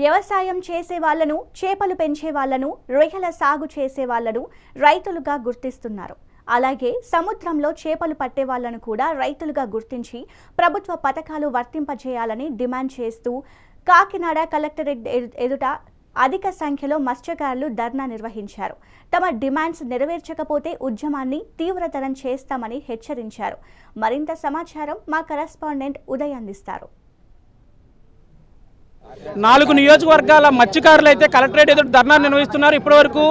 వ్యవసాయం చేసే వాళ్ళను చేపలు పెంచే వాళ్ళను రొయ్యల సాగు చేసే వాళ్ళను రైతులుగా గుర్తిస్తున్నారు. అలాగే సముద్రంలో చేపలు పట్టే వాళ్ళను కూడా రైతులుగా గుర్తించి ప్రభుత్వ పథకాలు వర్తింపజేయాలని డిమాండ్ చేస్తూ కాకినాడ కలెక్టరేట్ ఎదు- ఎదుట అధిక సంఖ్యలో మత్స్యకారులు ధర్నా నిర్వహించారు. తమ డిమాండ్స్ నెరవేర్చకపోతే ఉద్యమాన్ని తీవ్రతరం చేస్తామని హెచ్చరించారు. మరింత సమాచారం మా కరెస్పాండెంట్ ఉదయ్ అందిస్తారు. నాలుగు నియోజకవర్గాల మత్స్యకారులు అయితే కలెక్టరేట్ ఎదురు ధర్నా నిర్వహిస్తున్నారు. ఇప్పటివరకు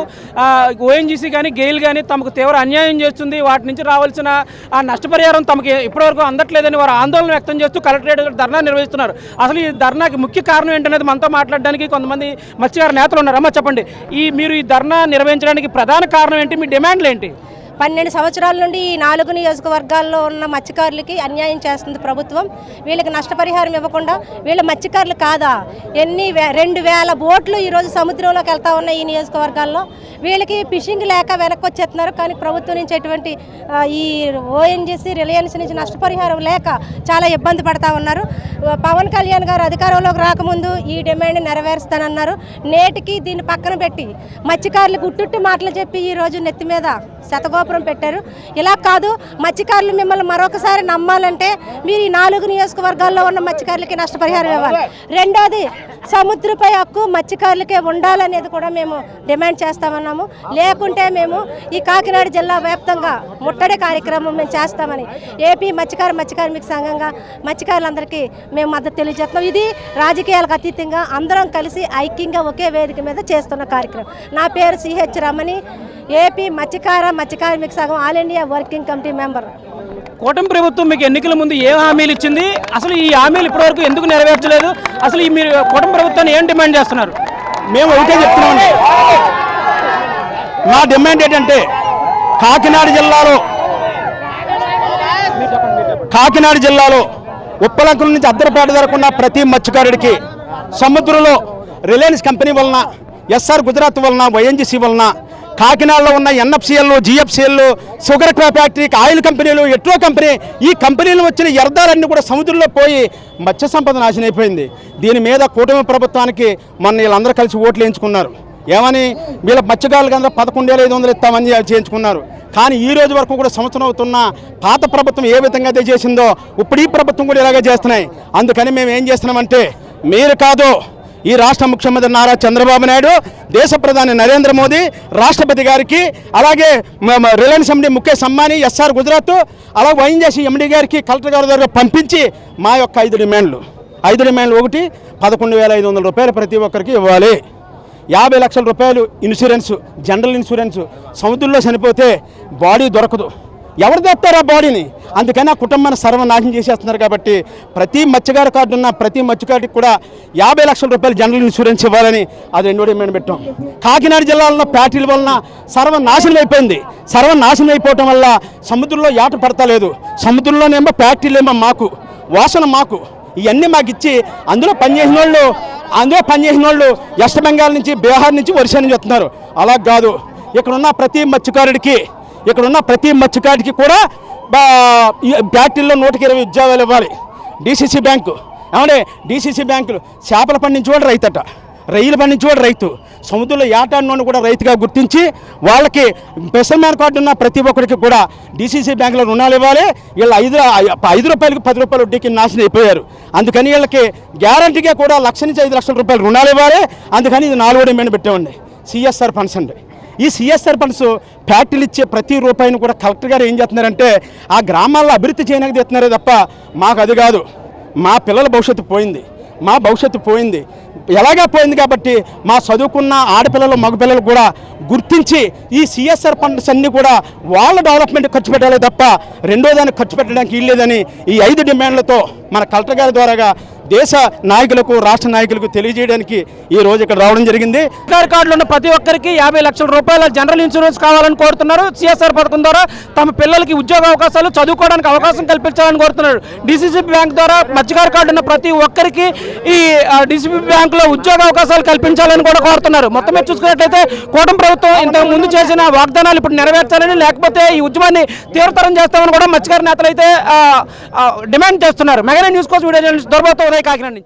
ఓఎన్జీసీ కానీ గెయిల్ కానీ తమకు తీవ్ర అన్యాయం చేస్తుంది. వాటి నుంచి రావాల్సిన ఆ నష్టపరిహారం తమకు ఇప్పటివరకు అందట్లేదని వారు ఆందోళన వ్యక్తం చేస్తూ కలెక్టరేట్ ఎదురు ధర్నా నిర్వహిస్తున్నారు. అసలు ఈ ధర్నాకి ముఖ్య కారణం ఏంటనేది మనతో మాట్లాడడానికి కొంతమంది మత్స్యకార నేతలు ఉన్నారమ్మా చెప్పండి. ఈ మీరు ఈ ధర్నా నిర్వహించడానికి ప్రధాన కారణం ఏంటి? మీ డిమాండ్లు ఏంటి? పన్నెండు సంవత్సరాల నుండి ఈ నాలుగు నియోజకవర్గాల్లో ఉన్న మత్స్యకారులకి అన్యాయం చేస్తుంది ప్రభుత్వం. వీళ్ళకి నష్టపరిహారం ఇవ్వకుండా వీళ్ళ మత్స్యకారులు కాదా? ఎన్ని వే- రెండు వేల బోట్లు ఈరోజు సముద్రంలోకి వెళ్తా ఉన్నాయి ఈ నియోజకవర్గాల్లో. వీళ్ళకి ఫిషింగ్ లేక వెనక్కి వచ్చేస్తున్నారు. కానీ ప్రభుత్వం నుంచి ఎటువంటి ఈ ఓఎన్జీసీ రిలయన్స్ నుంచి నష్టపరిహారం లేక చాలా ఇబ్బంది పడతా ఉన్నారు. పవన్ కళ్యాణ్ గారు అధికారంలోకి రాకముందు ఈ డిమాండ్ నెరవేరుస్తానన్నారు. నేటికి దీన్ని పక్కన పెట్టి మత్స్యకారులు గుట్టుట్టు మాటలు చెప్పి ఈరోజు నెత్తి మీద శతగోప కాపురం పెట్టారు. ఇలా కాదు మత్స్యకారులు మిమ్మల్ని మరొకసారి నమ్మాలంటే మీరు ఈ నాలుగు నియోజకవర్గాల్లో ఉన్న మత్స్యకారులకి నష్టపరిహారం ఇవ్వాలి. రెండోది సముద్రపై హక్కు మత్స్యకారులకే ఉండాలనేది కూడా మేము డిమాండ్ చేస్తామన్నాము. లేకుంటే మేము ఈ కాకినాడ జిల్లా వ్యాప్తంగా ముట్టడి కార్యక్రమం మేము చేస్తామని ఏపీ మత్స్యకార మత్స్యకార్మిక సంఘంగా మత్స్యకారులందరికీ మేము మద్దతు తెలియజేస్తున్నాం. ఇది రాజకీయాలకు అతీతంగా అందరం కలిసి ఐక్యంగా ఒకే వేదిక మీద చేస్తున్న కార్యక్రమం. నా పేరు సిహెచ్ రమణి. ఏపీ మత్స్యకార మత్స్యకార్మిక సంఘం all India working committee member. కూటమి ప్రభుత్వం మీకు ఎన్నికల ముందు ఏ హామీలు ఇచ్చింది? అసలు ఈ హామీలు ఇప్పటివరకు ఎందుకు నెరవేర్చలేదు? అసలు ఈ మీరు కూటమి ప్రభుత్వాన్ని ఏం డిమాండ్ చేస్తున్నారు? మేము ఒకటే చెప్తున్నామండి నా డిమాండ్ ఏంటంటే కాకినాడ జిల్లాలో కాకినాడ జిల్లాలో ఉప్పలంకుల నుంచి అద్దరపేట జరగకున్న ప్రతి మత్స్యకారుడికి సముద్రంలో రిలయన్స్ కంపెనీ వలన ఎస్ఆర్ గుజరాత్ వలన వైఎన్జీసీ వలన కాకినాడలో ఉన్న NFCL GFCL sugar crop factory oil కంపెనీలు ఎట్రో కంపెనీ ఈ కంపెనీలు వచ్చిన వ్యర్థాలన్నీ కూడా సముద్రంలో పోయి మత్స్య సంపద నాశనం అయిపోయింది. దీని మీద కూటమి ప్రభుత్వానికి మొన్న వీళ్ళందరూ కలిసి ఓట్లు వేయించుకున్నారు. ఏమని? వీళ్ళ మత్స్యకారులకు అందరూ పదకొండు వేల ఐదు వందలు ఇస్తామని చేయించుకున్నారు. కానీ ఈ రోజు వరకు కూడా సంవత్సరం అవుతున్న పాత ప్రభుత్వం ఏ విధంగా అయితే చేసిందో ఇప్పుడు ఈ ప్రభుత్వం కూడా ఇలాగే చేస్తున్నాయి. అందుకని మేము ఏం చేస్తున్నామంటే మీరు కాదు ఈ రాష్ట్ర ముఖ్యమంత్రి నారా చంద్రబాబు నాయుడు దేశ ప్రధాని నరేంద్ర మోదీ రాష్ట్రపతి గారికి అలాగే రిలయన్స్ ఎండి ముఖేష్ అంబానీ ఎస్ఆర్ గుజరాత్ అలాగే వైఎన్జేసీ ఎండి గారికి కలెక్టర్ గారి దగ్గర పంపించి మా యొక్క ఐదు డిమాండ్లు. ఐదు డిమాండ్లు ఒకటి పదకొండు వేల ఐదు వందల రూపాయలు ప్రతి ఒక్కరికి ఇవ్వాలి. యాభై లక్షల రూపాయలు ఇన్సూరెన్స్ జనరల్ ఇన్సూరెన్స్ సముద్రంలో చనిపోతే బాడీ దొరకదు. ఎవరు తెస్తారు ఆ బాడీని? అందుకని ఆ కుటుంబాన్ని సర్వనాశనం చేసేస్తున్నారు కాబట్టి ప్రతి మత్స్యకారు కార్డు ఉన్న ప్రతి మత్స్యకారికి కూడా యాభై లక్షల రూపాయలు జనరల్ ఇన్సూరెన్స్ ఇవ్వాలని అది రెండో డిమాండ్ పెట్టాం. కాకినాడ జిల్లాలో ప్యాటీల వలన సర్వనాశనం అయిపోయింది. సర్వనాశనం అయిపోవటం వల్ల సముద్రంలో ఏట పడతలేదు. సముద్రంలోనేమో ప్యాటీలేమో మాకు వాసన మాకు ఇవన్నీ మాకు ఇచ్చి అందులో పనిచేసిన వాళ్ళు అందులో పనిచేసిన వాళ్ళు వెస్ట్ బెంగాల్ నుంచి బీహార్ నుంచి ఒరిస్సా నుంచి వస్తున్నారు. అలా కాదు. ఇక్కడ ఉన్న ప్రతి మత్స్యకారుడికి ఇక్కడ ఉన్న ప్రతి మత్స్యకారుడికి కూడా బా- ఈ ఫ్యాక్టరీలో నూటకి ఇరవై ఉద్యోగాలు ఇవ్వాలి. డిసిసి బ్యాంకు ఏమంటే డిసిసి బ్యాంకులు చేపలు పండించేవాడు రైతట. రైలు పండించేవాడు రైతు. సముద్రంలో ఏటాడినోని కూడా రైతుగా గుర్తించి వాళ్ళకి స్పెషల్ కార్డు ఉన్న ప్రతి ఒక్కరికి కూడా డిసిసి బ్యాంకులో రుణాలు ఇవ్వాలి. వీళ్ళు ఐదు ఐదు రూపాయలకి పది రూపాయలు వడ్డీకి నాశనం అయిపోయారు. అందుకని వీళ్ళకి గ్యారంటీగా కూడా లక్ష నుంచి ఐదు లక్షల రూపాయలు రుణాలు ఇవ్వాలి. అందుకని ఇది నాలుగో డిమాండ్ పెట్టామండి. సిఎస్ఆర్ ఫండ్స్ అండి. ఈ సిఎస్ఆర్ ఫండ్స్ ఫ్యాక్టరీలు ఇచ్చే ప్రతి రూపాయిని కూడా కలెక్టర్ గారు ఏం చేస్తున్నారంటే ఆ గ్రామాల్లో అభివృద్ధి చేయడానికి తెస్తున్నారే తప్ప మాకు అది కాదు. మా పిల్లల భవిష్యత్తు పోయింది. మా భవిష్యత్తు పోయింది. ఎలాగా పోయింది కాబట్టి మా చదువుకున్న ఆడపిల్లలు మగపిల్లలు కూడా గుర్తించి ఈ సిఎస్ఆర్ ఫండ్స్ అన్నీ కూడా వాళ్ళ డెవలప్మెంట్ ఖర్చు పెట్టాలి తప్ప రెండో దానికి ఖర్చు పెట్టడానికి వీల్లేదని ఈ ఐదు డిమాండ్లతో మన కలెక్టర్ గారి ద్వారాగా దేశ నాయకులకు రాష్ట్ర నాయకులకు తెలియజేయడానికి ఈ రోజు ఇక్కడ రావడం జరిగింది. ఆధార్ కార్డులు ఉన్న ప్రతి ఒక్కరికి యాభై లక్షల రూపాయల జనరల్ ఇన్సూరెన్స్ కావాలని కోరుతున్నారు. సిఎస్ఆర్ పథకం ద్వారా తమ పిల్లలకి ఉద్యోగ అవకాశాలు చదువుకోవడానికి అవకాశం కల్పించాలని కోరుతున్నారు. డిసిసిబి బ్యాంక్ ద్వారా మత్స్యకార కార్డు ఉన్న ప్రతి ఒక్కరికి ఈ డిసిబి బ్యాంకులో ఉద్యోగ అవకాశాలు కల్పించాలని కూడా కోరుతున్నారు. మొత్తం మీద చూసుకున్నట్లయితే కూటమి ప్రభుత్వం ఇంతకు ముందు చేసిన వాగ్దానాలు ఇప్పుడు నెరవేర్చాలని లేకపోతే ఈ ఉద్యమాన్ని తీవ్రతరం చేస్తామని కూడా మత్స్యకార నేతలు అయితే డిమాండ్ చేస్తున్నారు. మెగా న్యూస్ కోసం వీడియో జర్నలిస్ట్ దొరబాతో ఉదయ్ కాకినాడ నుంచి.